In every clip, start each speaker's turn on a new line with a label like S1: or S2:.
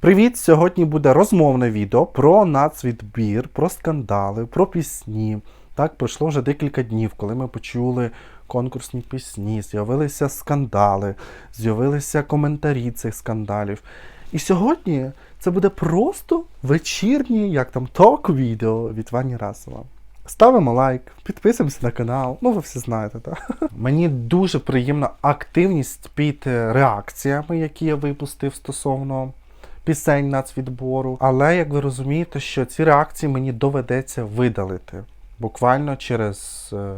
S1: Привіт! Сьогодні буде розмовне відео про нацвідбір, про скандали, про пісні. Так, пройшло вже декілька днів, коли ми почули конкурсні пісні, з'явилися скандали, з'явилися коментарі цих скандалів. І сьогодні це буде просто вечірнє, як там, ток-відео від Вані Расова. Ставимо лайк, підписуємося на канал. Ну, ви все знаєте, так? Мені дуже приємна активність під е, реакціями, які я випустив стосовно пісень нацвідбору. Але як ви розумієте, що ці реакції мені доведеться видалити буквально через е,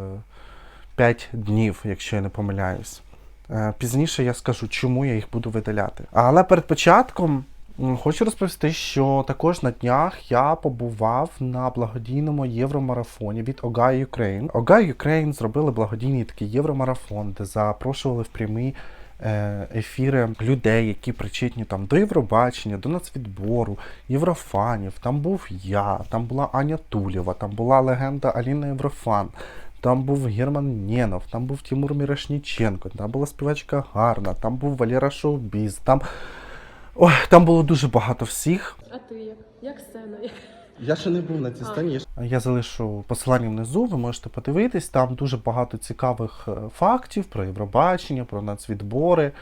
S1: 5 днів, якщо я не помиляюсь. Е, Пізніше я скажу, чому я їх буду видаляти. Але перед початком хочу розповісти, що також на днях я побував на благодійному євромарафоні від OGA Ukraine. OGA Ukraine зробили благодійний такий євромарафон, де запрошували в прямі е, ефіри людей, які причетні там до Євробачення, до нацвідбору, єврофанів. Там був я, там була Аня Тулєва, там була легенда Аліна Єврофан. Там був Герман Нєнов, там був Тимур Мірошніченко, там була співачка Гарна, там був Валера Шоубіз, там. Ой, там було дуже багато всіх.
S2: А ти як? Як сцена?
S1: Я ще не був на цій стані. Я залишу посилання внизу, ви можете подивитись. Там дуже багато цікавих е, фактів про Євробачення, про нацвідбори.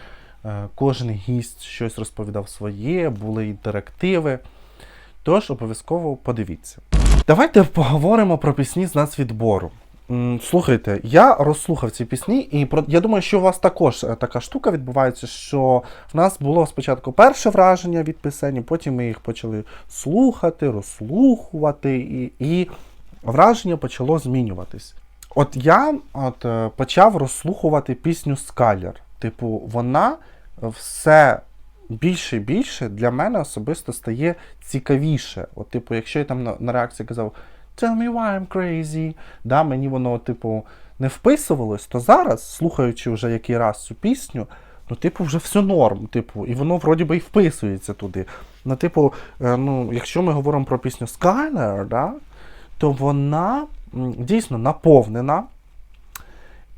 S1: Е, Кожен гість щось розповідав своє, були інтерактиви. Тож обов'язково подивіться. Давайте поговоримо про пісні з нацвідбору. Слухайте, я розслухав ці пісні, і про я думаю, що у вас також е, така штука відбувається, що в нас було спочатку перше враження від пісень, потім ми їх почали слухати, розслухувати, і, і враження почало змінюватись. От я от, е, почав розслухувати пісню Скалер. Типу, вона все більше і більше для мене особисто стає цікавіше. От, типу, якщо я там на, на реакції казав Tell me why I'm crazy, да, мені воно, типу, не вписувалось, то зараз, слухаючи вже який раз цю пісню, ну, типу, вже все норм, типу, і воно вроді би і вписується туди. Ну, типу, е, ну, якщо ми говоримо про пісню Skyler, да, то вона дійсно наповнена.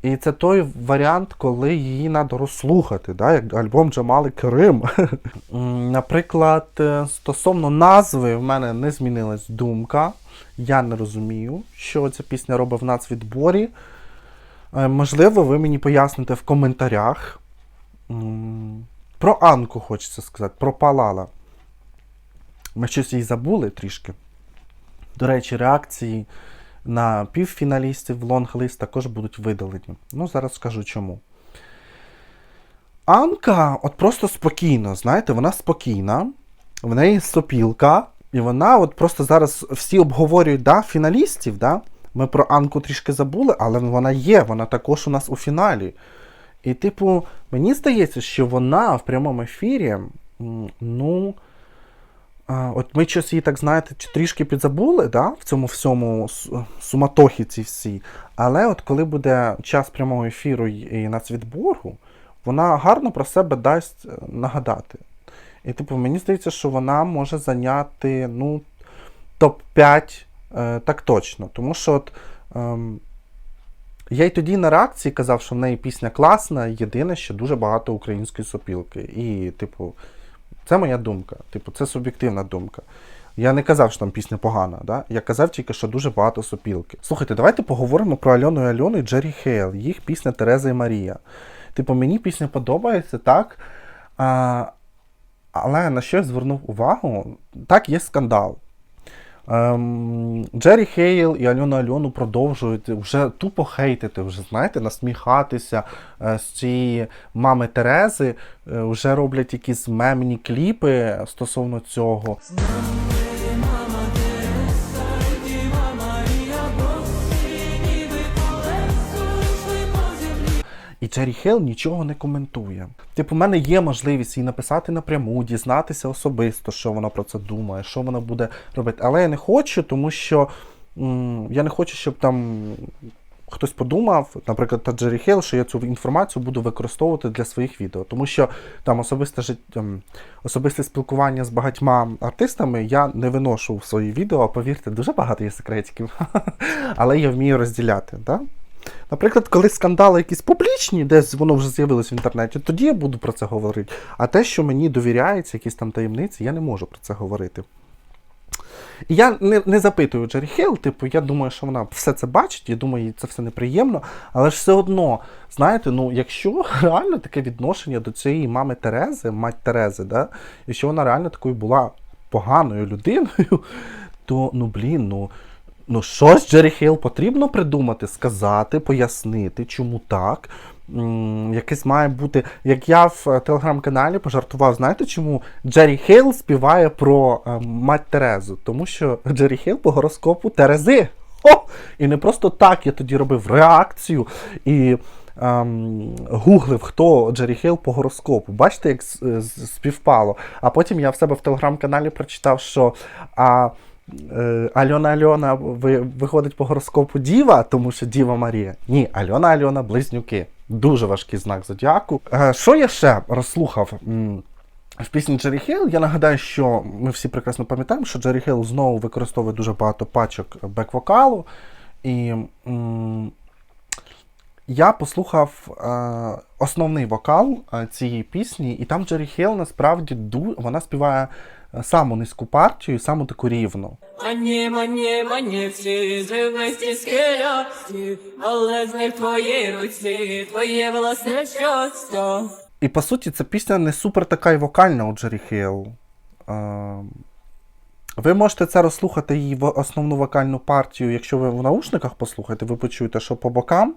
S1: І це той варіант, коли її треба розслухати, да, як альбом Джамали Керим. М, Наприклад, е, стосовно назви, в мене не змінилась думка. Я не розумію, що ця пісня робить в нацвідборі. Е, Можливо, ви мені поясните в коментарях. Про Анку хочеться сказати, про Палала. Ми щось її забули трішки. До речі, реакції на півфіналістів лонглист також будуть видалені. Ну, зараз скажу чому. Анка, от просто спокійно, знаєте, вона спокійна, в неї сопілка, і вона от просто зараз всі обговорюють да, фіналістів. Да? Ми про Анку трішки забули, але вона є, вона також у нас у фіналі. І, типу, мені здається, що вона в прямому ефірі, ну. От ми щось її, так знаєте, трішки підзабули, да, в цьому всьому су- суматохі цій всій. Але от коли буде час прямого ефіру і нацвідбору, вона гарно про себе дасть е, нагадати. І, типу, мені здається, що вона може зайняти ну, топ-5 е, так точно. Тому що от, ем, я й тоді на реакції казав, що в неї пісня класна, єдине, що дуже багато української сопілки. І, типу, це моя думка. Типу, це суб'єктивна думка. Я не казав, що там пісня погана, да? я казав тільки, що дуже багато сопілки. Слухайте, давайте поговоримо про Альону і Альону і Джері Хейл, їх пісня Тереза і Марія. Типу, мені пісня подобається, так. А, але на що я звернув увагу? Так, є скандал. Ем, Джері Хейл і Альона Альону продовжують вже тупо хейтити, вже знаєте, насміхатися е, з цієї мами Терези, е, вже роблять якісь мемні кліпи стосовно цього. Джері Хейл нічого не коментує. Типу, у мене є можливість їй написати напряму, дізнатися особисто, що вона про це думає, що вона буде робити. Але я не хочу, тому що я не хочу, щоб там хтось подумав, наприклад, та Джері Хейл, що я цю інформацію буду використовувати для своїх відео. Тому що там особисте життя, особисте спілкування з багатьма артистами я не виношу в свої відео, повірте, дуже багато є секретиків. Але я вмію розділяти. Да? Наприклад, коли скандали якісь публічні, десь воно вже з'явилось в інтернеті, тоді я буду про це говорити. А те, що мені довіряється, якісь там таємниці, я не можу про це говорити. І я не, не запитую Джері Хейл, типу, я думаю, що вона все це бачить, я думаю, їй це все неприємно. Але ж все одно, знаєте, ну якщо реально таке відношення до цієї мами Терези, мать Терези, да, якщо вона реально такою була поганою людиною, то ну блін, ну. Ну, щось Джері Хейл потрібно придумати, сказати, пояснити, чому так. Якесь має бути. Як я в е, телеграм-каналі пожартував, знаєте, чому Джері Хейл співає про е, мать Терезу? Тому що Джері Хейл по гороскопу Терези. О! І не просто так я тоді робив реакцію і ем, гуглив, хто Джері Хейл по гороскопу. Бачите, як співпало. А потім я в себе в телеграм-каналі прочитав, що. А, Альона Альона виходить по гороскопу Діва, тому що Діва Марія. Ні, Альона Альона близнюки. Дуже важкий знак зодіаку. Е, Що я ще розслухав? В пісні Джері Хейл я нагадаю, що ми всі прекрасно пам'ятаємо, що Джері Хейл знову використовує дуже багато пачок бек-вокалу. І м, я послухав е, основний вокал е, цієї пісні, і там Джері Хейл насправді ду, вона співає е, саму низьку партію, саму таку рівну.
S3: Мані, мані, мані, всі живості скелясті, але з них твої руці, твоє власне щастя.
S1: І по суті, ця пісня не супер така й вокальна у Джері Хейл. Е, ви можете це розслухати її в основну вокальну партію, якщо ви в наушниках послухаєте, ви почуєте, що по бокам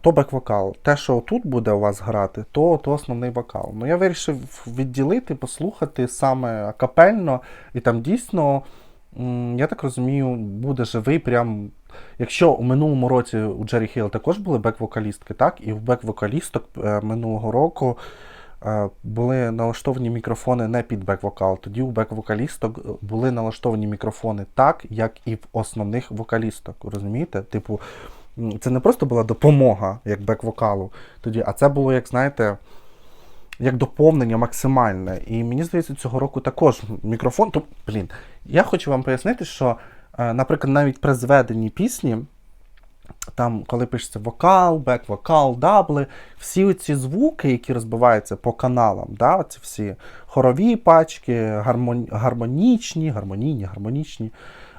S1: то бек-вокал. Те, що тут буде у вас грати, то, то основний вокал. Ну я вирішив відділити, послухати саме акапельно, і там дійсно, я так розумію, буде живий прям. Якщо у минулому році у Джері Хейл також були бек-вокалістки, так, і в бек-вокалісток е, минулого року е, були налаштовані мікрофони не під бек-вокал. Тоді у бек-вокалісток е, були налаштовані мікрофони так, як і в основних вокалісток. Розумієте? Типу, це не просто була допомога як бек-вокалу тоді, а це було, як знаєте, як доповнення максимальне. І мені здається, цього року також мікрофон. То, блін, я хочу вам пояснити, що, е, наприклад, навіть при зведенні пісні, там, коли пишеться вокал, бек-вокал, дабли, всі ці звуки, які розбиваються по каналам, да, ці всі хорові пачки, гармон... гармонічні, гармонійні, гармонічні,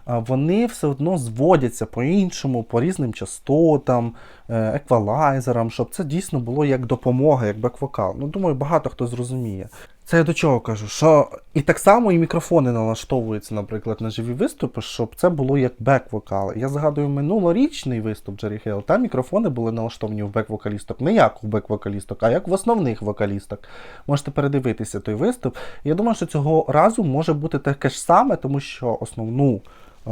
S1: вони все одно зводяться по-іншому, по різним частотам, е, еквалайзерам, щоб це дійсно було як допомога, як бек-вокал. Ну, думаю, багато хто зрозуміє. Це я до чого кажу? Що і так само і мікрофони налаштовуються, наприклад, на живі виступи, щоб це було як бек-вокал. Я згадую минулорічний виступ Джері Хейл, там мікрофони були налаштовані в бек-вокалісток, не як у бек-вокалісток, а як в основних вокалісток. Можете передивитися той виступ. Я думаю, що цього разу може бути таке ж саме, тому що основну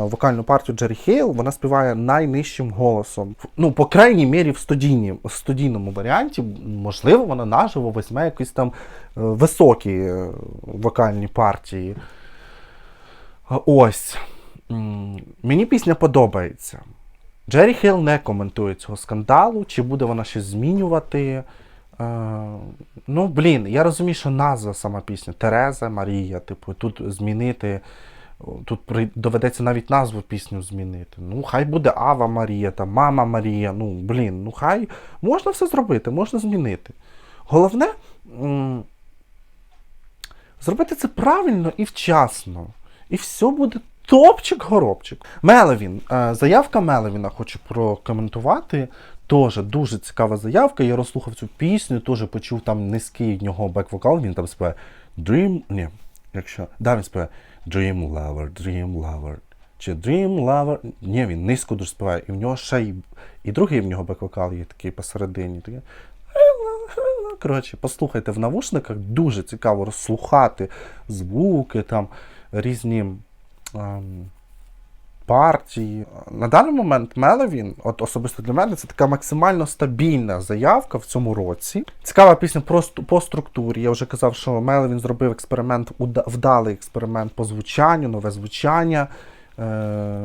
S1: вокальну партію Джері Хейл вона співає найнижчим голосом. Ну, по крайній мірі, в студійні, студійному варіанті, можливо, вона наживо візьме якісь там е, високі е, вокальні партії. Ось. Мені пісня подобається. Джері Хейл не коментує цього скандалу, чи буде вона щось змінювати. Е, ну, блін, я розумію, що назва сама пісня Тереза Марія, типу, тут змінити. Тут доведеться навіть назву пісню змінити. Ну, хай буде Ава Марія, там, Мама Марія. Ну, блін, ну хай можна все зробити, можна змінити. Головне зробити це правильно і вчасно. І все буде топчик-горобчик. Мелевін. Е, Заявка Мелевіна хочу прокоментувати. Теж дуже цікава заявка. Я розслухав цю пісню, теж почув там низький в нього бек-вокал. Він там співає Dream. Ні, якщо. Да, він співає Dream Lover, Dream Lover. Чи Dream Lover. Ні, він низько дуже співає. І в нього ще й. І другий в нього бек-вокал є такий посередині. Коротше, послухайте в навушниках, дуже цікаво розслухати звуки, там різні ем, партії. На даний момент Мелевін, от особисто для мене, це така максимально стабільна заявка в цьому році. Цікава пісня про, по структурі. Я вже казав, що Мелевін зробив експеримент, вдалий експеримент по звучанню, нове звучання. Е,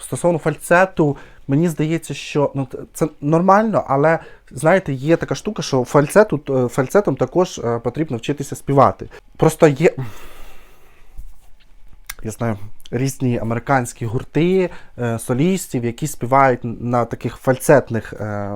S1: стосовно фальцету, мені здається, що ну, це нормально, але знаєте, є така штука, що фальцету, фальцетом також е, потрібно вчитися співати. Просто є. Я знаю, різні американські гурти е, солістів, які співають на таких фальцетних е,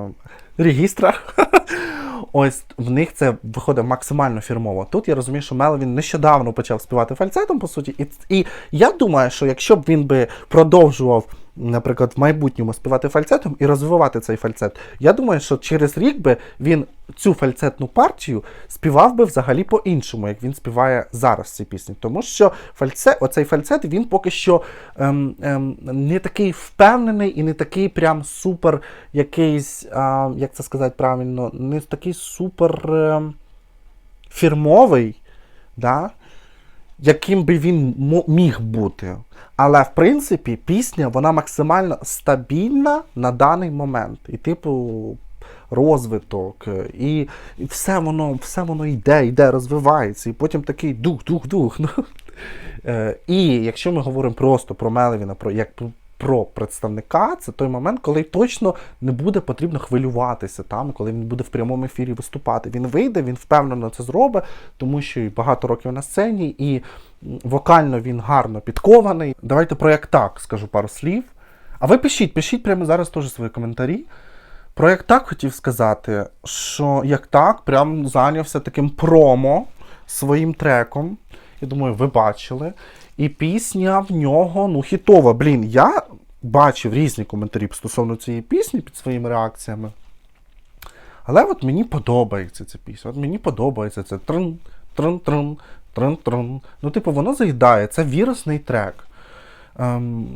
S1: регістрах. Ось в них це виходить максимально фірмово. Тут я розумію, що Мелвін нещодавно почав співати фальцетом, по суті, і, і я думаю, що якщо б він би продовжував, наприклад, в майбутньому співати фальцетом і розвивати цей фальцет, я думаю, що через рік би він цю фальцетну партію співав би взагалі по-іншому, як він співає зараз ці пісні. Тому що фальцет, оцей фальцет він поки що ем, ем, не такий впевнений і не такий прям супер якийсь, а, як це сказати правильно, не такий супер ем, фірмовий, да? Яким би він міг бути. Але в принципі пісня вона максимально стабільна на даний момент. І, типу, розвиток, і, все воно все воно йде, йде, розвивається, і потім такий дух, дух, дух. Ну. І якщо ми говоримо просто про Мелевіна, про як про- представника, це той момент, коли точно не буде потрібно хвилюватися там, коли він буде в прямому ефірі виступати. Він вийде, він впевнено це зробить, тому що і багато років на сцені, і вокально він гарно підкований. Давайте про як так скажу пару слів. А ви пишіть, пишіть прямо зараз теж свої коментарі. Про як так хотів сказати, що як так прям зайнявся таким промо своїм треком. Я думаю, ви бачили. І пісня в нього ну, хітова. Блін, я бачив різні коментарі стосовно цієї пісні під своїми реакціями. Але от мені подобається ця пісня. От мені подобається це трин, трин, трин, трин, трин. Ну, типу, воно заїдає. Це вірусний трек. Ем,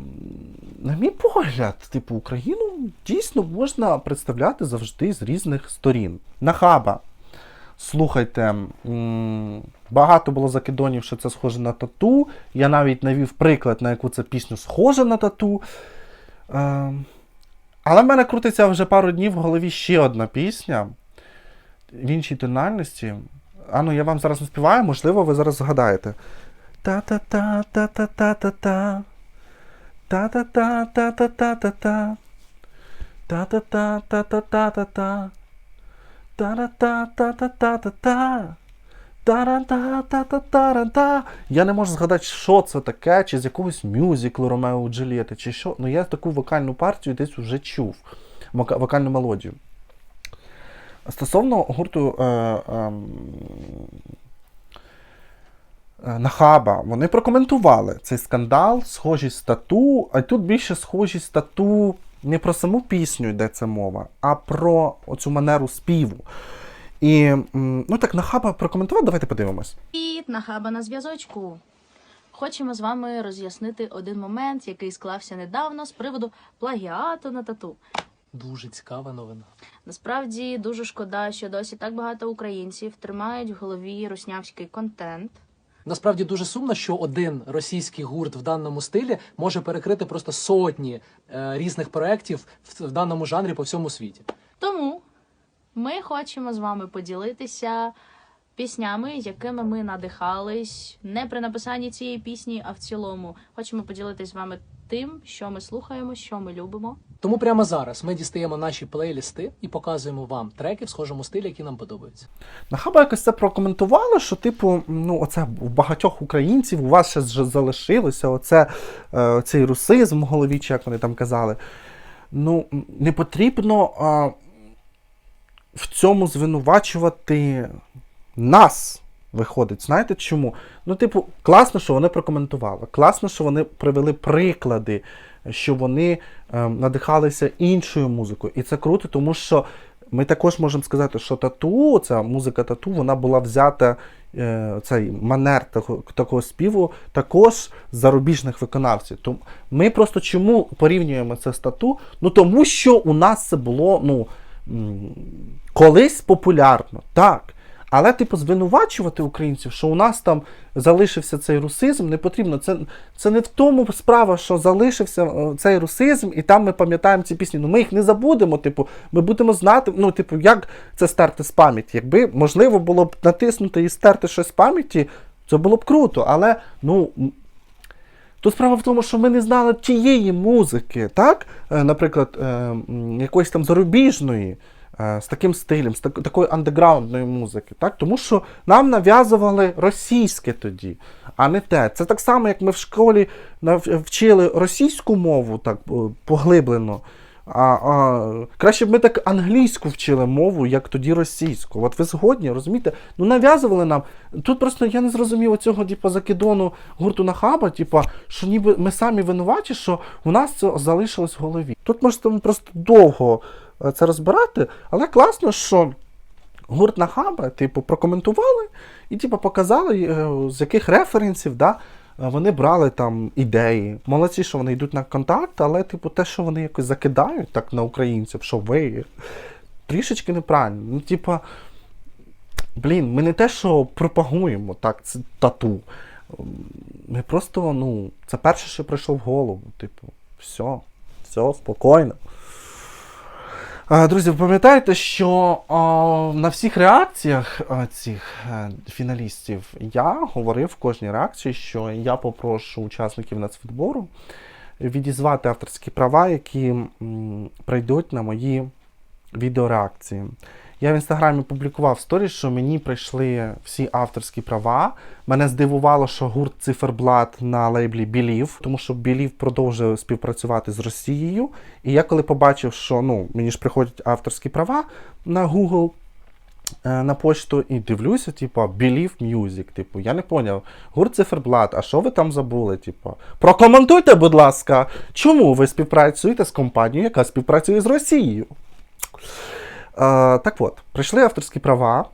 S1: на мій погляд, типу, Україну дійсно можна представляти завжди з різних сторін. Нахаба. Слухайте, багато було закидонів, що це схоже на тату. Я навіть навів приклад, на яку це пісню схоже на тату. Ем, але в мене крутиться вже пару днів в голові ще одна пісня в іншій тональності. А ну я вам зараз наспіваю, можливо, ви зараз згадаєте. Та-та-та-та-та-та-та-та. Та-та-та-та-та-та-та-та. Та-та-та-та-та-та-та-та. Та-ра-та-та-та-та-та-та. Я не можу згадати, що це таке, чи з якогось мюзиклу Ромео Джульєти, чи що. Ну я таку вокальну партію десь вже чув. Вокальну мелодію. Стосовно гурту е, ем, е, Нахаба, вони прокоментували цей скандал, схожість з тату, а тут більше схожість з тату не про саму пісню йдеться мова, а про оцю манеру співу. І ну так, Нахаба прокоментував, давайте подивимось.
S4: Привіт, нахаба на зв'язочку. Хочемо з вами роз'яснити один момент, який склався недавно з приводу плагіату на тату.
S5: Дуже цікава новина.
S4: Насправді дуже шкода, що досі так багато українців тримають в голові руснявський контент.
S5: Насправді дуже сумно, що один російський гурт в даному стилі може перекрити просто сотні е, різних проєктів в, в даному жанрі по всьому світі.
S4: Тому ми хочемо з вами поділитися піснями, якими ми надихались не при написанні цієї пісні, а в цілому. Хочемо поділитися з вами тим, що ми слухаємо, що ми любимо.
S5: Тому прямо зараз ми дістаємо наші плейлісти і показуємо вам треки в схожому стилі, які нам подобаються.
S1: Нахаба якось це прокоментували, що, типу, ну, оце у багатьох українців у вас ще ж залишилося оце, е, цей русизм в голові, чи як вони там казали. Ну, не потрібно а, в цьому звинувачувати нас. Виходить, знаєте чому? Ну, типу, класно, що вони прокоментували. Класно, що вони привели приклади, що вони е, надихалися іншою музикою. І це круто, тому що ми також можемо сказати, що тату, ця музика тату, вона була взята, е, цей манер такого, такого співу, також зарубіжних виконавців. Тому ми просто чому порівнюємо це з тату? Ну тому що у нас це було ну, колись популярно. Так. Але, типу, звинувачувати українців, що у нас там залишився цей русизм, не потрібно. Це, це не в тому справа, що залишився е, цей русизм, і там ми пам'ятаємо ці пісні. Ну ми їх не забудемо. Типу, ми будемо знати, ну, типу, як це стерти з пам'яті. Якби можливо було б натиснути і стерти щось з пам'яті, це було б круто. Але ну. Тут справа в тому, що ми не знали тієї музики, так? Е, Наприклад, е, якоїсь там зарубіжної. е, з таким стилем, з такої андеграундної музики. Так? Тому що нам нав'язували російське тоді, а не те. Це так само, як ми в школі вчили російську мову так поглиблено. А, а, краще б ми так англійську вчили мову, як тоді російську. От ви згодні, розумієте? Ну нав'язували нам. Тут просто я не зрозумів оцього типу, закидону гурту Нахаба, типу, що ніби ми самі винуваті, що у нас це залишилось в голові. Тут можете просто довго е, це розбирати, але класно, що гурт Нахаба, типу, прокоментували і типу, показали, е, з яких референсів да, вони брали там ідеї. Молодці, що вони йдуть на контакт, але типу, те, що вони якось закидають так на українців, що ви трішечки неправильно. Ну, типа, блін, ми не те, що пропагуємо так, це тату. Ми просто, ну, це перше, що прийшло в голову. Типу, все, все, спокійно. Друзі, ви пам'ятаєте, що на всіх реакціях цих е, фіналістів я говорив в кожній реакції, що я попрошу учасників нацвідбору відізвати авторські права, які прийдуть на мої відеореакції. Я в інстаграмі публікував сторіс, що мені прийшли всі авторські права. Мене здивувало, що гурт Циферблат на лейблі Білів, тому що Білів продовжує співпрацювати з Росією. І я коли побачив, що ну, мені ж приходять авторські права на Google. е, На почту і дивлюся, типу, Believe Music. Типу, я не поняв. Гурт Циферблат, а що ви там забули? Типу, прокоментуйте, будь ласка, чому ви співпрацюєте з компанією, яка співпрацює з Росією? Так от, прийшли авторські права.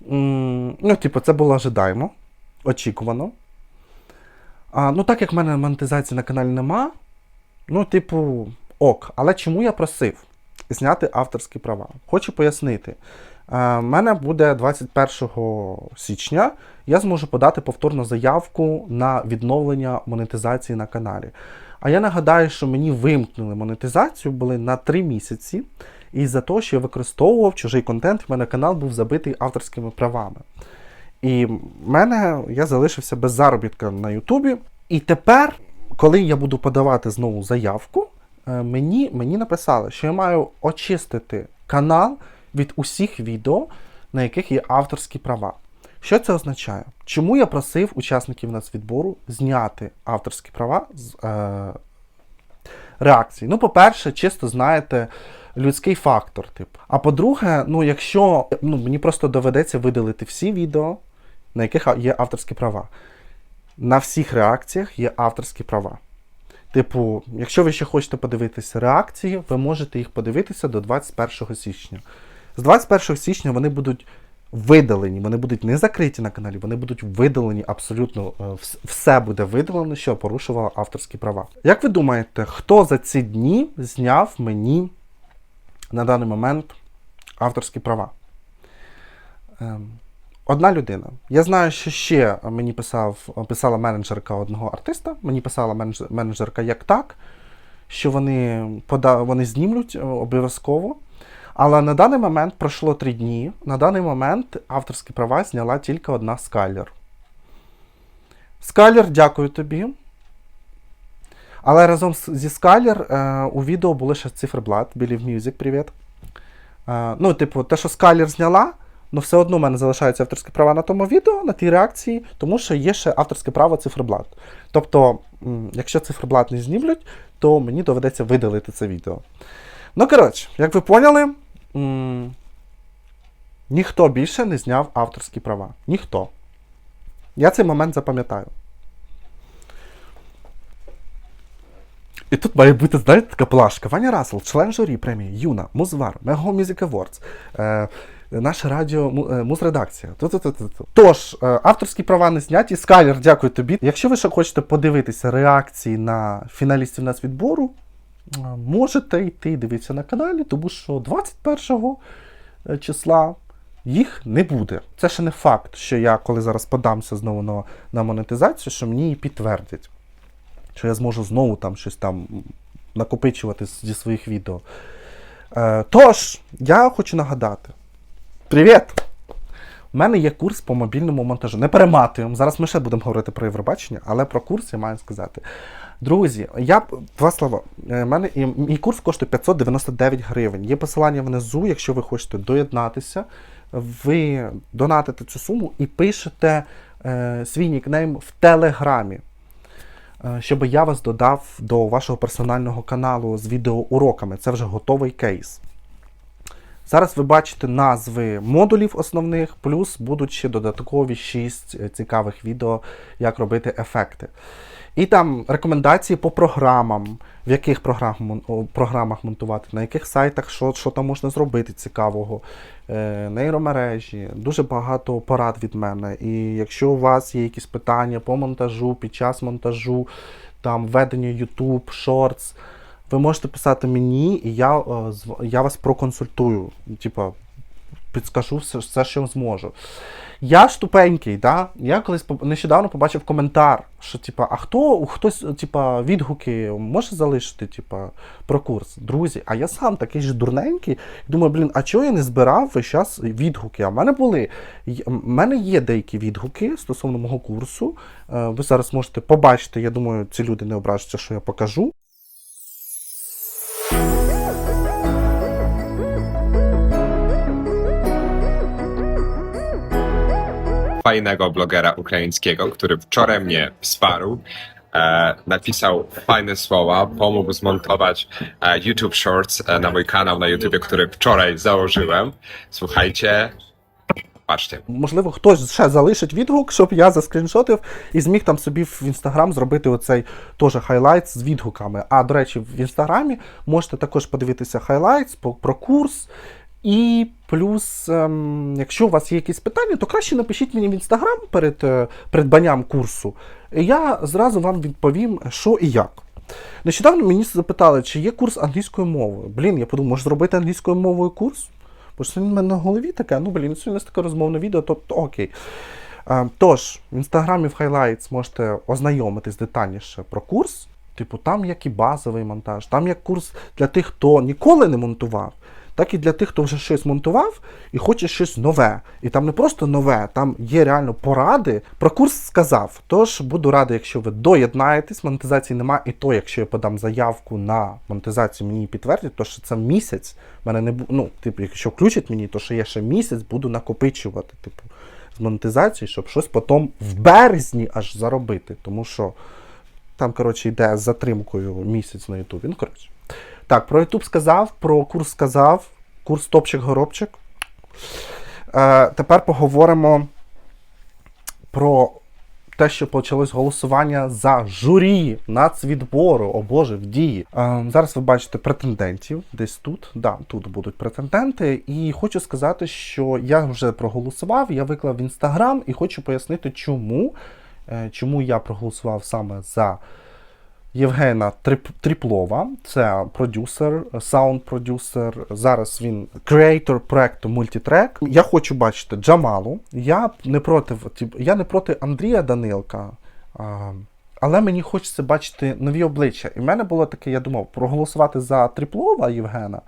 S1: Ну, типу, це було ожидаємо, очікувано. А, ну, так як в мене монетизації на каналі нема, ну, типу, ок. Але чому я просив зняти авторські права? Хочу пояснити. У мене буде 21 січня, я зможу подати повторну заявку на відновлення монетизації на каналі. А я нагадаю, що мені вимкнули монетизацію були на 3 місяці. І за те, що я використовував чужий контент, в мене канал був забитий авторськими правами. І в мене я залишився без заробітка на Ютубі. І тепер, коли я буду подавати знову заявку, е, мені, мені написали, що я маю очистити канал від усіх відео, на яких є авторські права. Що це означає? Чому я просив учасників нацвідбору зняти авторські права з е, реакції? Ну, по-перше, чисто знаєте, людський фактор, типу. А по-друге, ну, якщо ну, мені просто доведеться видалити всі відео, на яких є авторські права. На всіх реакціях є авторські права. Типу, якщо ви ще хочете подивитися реакції, ви можете їх подивитися до 21 січня. З 21 січня вони будуть видалені, вони будуть не закриті на каналі, вони будуть видалені абсолютно е, все буде видалено, що порушувало авторські права. Як ви думаєте, хто за ці дні зняв мені на даний момент авторські права? Ем, Одна людина. Я знаю, що ще мені писав, писала менеджерка одного артиста. Мені писала менеджерка як так, що вони, пода, вони знімлють е, обов'язково. Але на даний момент пройшло три дні. На даний момент авторські права зняла тільки одна скайлер. Скайлер, дякую тобі. Але разом зі Скайлер е, у відео були ще циферблат, Believe Music, привіт. Е, ну, типу, те, що Скайлер зняла, ну все одно в мене залишаються авторські права на тому відео, на тій реакції, тому що є ще авторське право циферблат. Тобто, якщо циферблат не знімлють, то мені доведеться видалити це відео. Ну, коротше, як ви поняли, ніхто більше не зняв авторські права. Ніхто. Я цей момент запам'ятаю. І тут має бути, знаєте, така плашка. Ваня Рассел, член журі премії Юна, Музвар, Мего Music Awards, е, наше радіо, е, музредакція. Тож, е, авторські права не зняті. Скайлер, дякую тобі. Якщо ви ще хочете подивитися реакції на фіналістів нацвідбору, е, можете йти дивитися на каналі, тому що 21 е, числа їх не буде. Це ще не факт, що я, коли зараз подамся знову на, на монетизацію, що мені її підтвердять. Що я зможу знову там щось там накопичувати зі своїх відео. Е, тож, я хочу нагадати. Привіт! У мене є курс по мобільному монтажу. Не перематуємо. Зараз ми ще будемо говорити про Євробачення, але про курс я маю сказати. Друзі, я два слова. Е, Мене, мій курс коштує 599 гривень. Є посилання внизу, якщо ви хочете доєднатися. Ви донатите цю суму і пишете е, свій нікнейм в Телеграмі, щоб я вас додав до вашого персонального каналу з відеоуроками. Це вже готовий кейс. Зараз ви бачите назви модулів основних, плюс будуть ще додаткові 6 цікавих відео, як робити ефекти. І там рекомендації по програмам, в яких програм, програмах монтувати, на яких сайтах, що, що там можна зробити цікавого, е, нейромережі, дуже багато порад від мене. І якщо у вас є якісь питання по монтажу, під час монтажу, там ведення YouTube, Shorts, ви можете писати мені, і я, е, я вас проконсультую. Типа, підскажу все, все, що зможу. Я ж тупенький, да? я колись нещодавно побачив коментар, що типа, а хто хтось, типа, відгуки може залишити, типа, про курс? Друзі, а я сам такий ж дурненький. Думаю, блін, а чого я не збирав весь час відгуки? А в мене були. В мене є деякі відгуки стосовно мого курсу. Е, Ви зараз можете побачити, я думаю, ці люди не ображаться, що я покажу.
S6: Fajnego blogera ukraińskiego, który wczoraj mnie wsparł. E, napisał fajne słowa, pomógł zmontować e, YouTube Shorts e, na mój kanał na YouTube, który wczoraj założyłem. Słuchajcie, patrzcie.
S1: Можливо, хтось ще залишить відгук, щоб я заскріншотив і зміг там собі в інстаграм зробити оцей теж хайлайт з відгуками. А до речі, в інстаграмі можете також подивитися хайлайтс по- про курс. І плюс, ем, якщо у вас є якісь питання, то краще напишіть мені в інстаграм перед е, придбанням курсу. Я зразу вам відповім, що і як. Нещодавно мені запитали, чи є курс англійської мови. Блін, я подумав, може зробити англійською мовою курс? Бо ж сьогодні в мене на голові таке, ну блін, сьогодні у нас таке розмовне відео, то, то окей. Е, тож, в інстаграмі в Highlights можете ознайомитись детальніше про курс. Типу, там як і базовий монтаж, там як курс для тих, хто ніколи не монтував, так і для тих, хто вже щось монтував і хоче щось нове. І там не просто нове, там є реально поради. Про курс сказав. Тож буду радий, якщо ви доєднаєтесь, монетизації нема, і то, якщо я подам заявку на монетизацію, мені підтвердять, то що це місяць. Мене не ну, типу, якщо включать мені, то що я ще місяць буду накопичувати, типу, з монетизації, щоб щось потім в березні аж заробити. Тому що там, коротше, йде з затримкою місяць на Ютубі. Ну, коротше. Так, про Ютуб сказав, про курс сказав, курс топчик-горобчик. Е, тепер поговоримо про те, що почалось голосування за журі нацвідбору, о Боже, в дії. Е, зараз ви бачите претендентів десь тут. Да, тут будуть претенденти. І хочу сказати, що я вже проголосував, я виклав в інстаграм і хочу пояснити, чому, е, чому я проголосував саме за. Євгена Тріплова, це продюсер, саунд-продюсер. Зараз він креатор проекту Multitrack. Я хочу бачити Джамалу. Я не проти, я не проти Андрія Данилка. Але мені хочеться бачити нові обличчя. І в мене було таке, я думав, проголосувати за Тріплова Євгена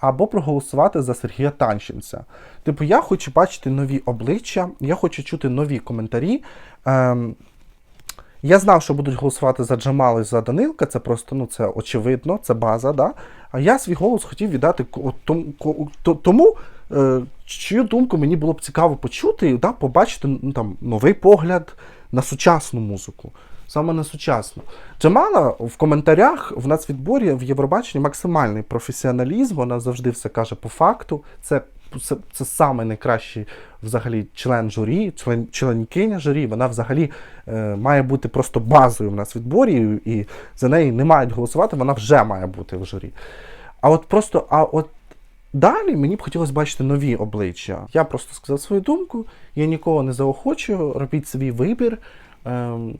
S1: або проголосувати за Сергія Танченця. Типу, я хочу бачити нові обличчя, я хочу чути нові коментарі. Ем, я знав, що будуть голосувати за Джамал і за Данилка, це просто ну, це очевидно, це база. Да? А я свій голос хотів віддати тому, е, чию думку мені було б цікаво почути, да, побачити ну, там, новий погляд на сучасну музику. Саме на сучасну. Джамала в коментарях в нацвідборі в Євробаченні максимальний професіоналізм, вона завжди все каже по факту. Це, це, це саме найкращий взагалі член журі, член, членкиня журі. Вона взагалі е, має бути просто базою в нацвідборі, і за неї не мають голосувати, вона вже має бути в журі. А от просто, а от Далі мені б хотілося бачити нові обличчя. Я просто сказав свою думку, я нікого не заохочую, робіть свій вибір. Ем,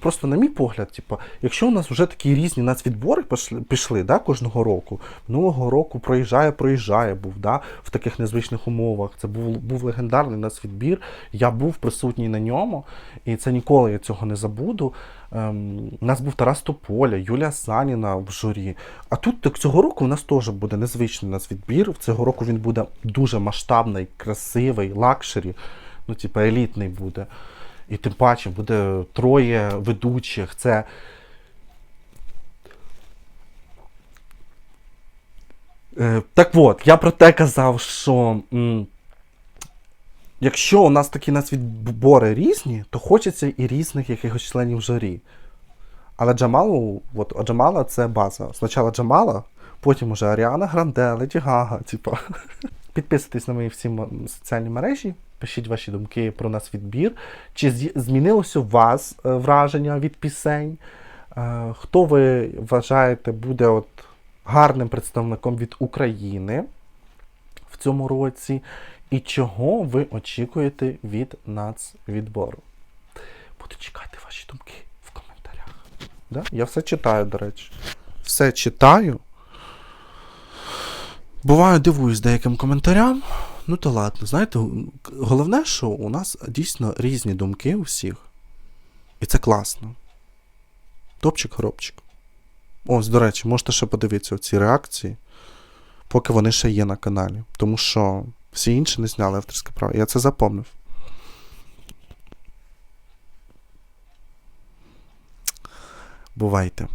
S1: просто на мій погляд, типу, якщо у нас вже такі різні нацвідбори пішли, пішли да, кожного року, минулого року проїжджає, проїжджає, був да, в таких незвичних умовах. Це був, був легендарний нацвідбір, я був присутній на ньому, і це ніколи я цього не забуду. Ем, у нас був Тарас Тополя, Юлія Саніна в журі. А тут так, цього року у нас теж буде незвичний нацвідбір. Цього року він буде дуже масштабний, красивий, лакшері, ну, типу, елітний буде. І тим паче буде троє ведучих. Це. Е, так от, я про те казав, що. м, Якщо у нас такі нацвідбори різні, то хочеться і різних якихось членів журі. Але Джамалу, от Джамала це база. Спочатку Джамала, потім уже Аріана Гранде, Леді Гага, типа. Підписуйтесь на мої всі соціальні мережі, пишіть ваші думки про нас відбір. Чи змінилося у вас е, враження від пісень? Е, Хто ви вважаєте буде от гарним представником від України в цьому році? І чого ви очікуєте від нацвідбору? Буду чекати ваші думки в коментарях. Да? Я все читаю, до речі. Все читаю. Буваю, дивуюсь деяким коментарям. Ну то ладно, знаєте, головне, що у нас дійсно різні думки у всіх. І це класно. Топчик-горобчик. Ось, до речі, можете ще подивитися ці реакції, поки вони ще є на каналі. Тому що всі інші не зняли авторське право. Я це запомнив. Бувайте.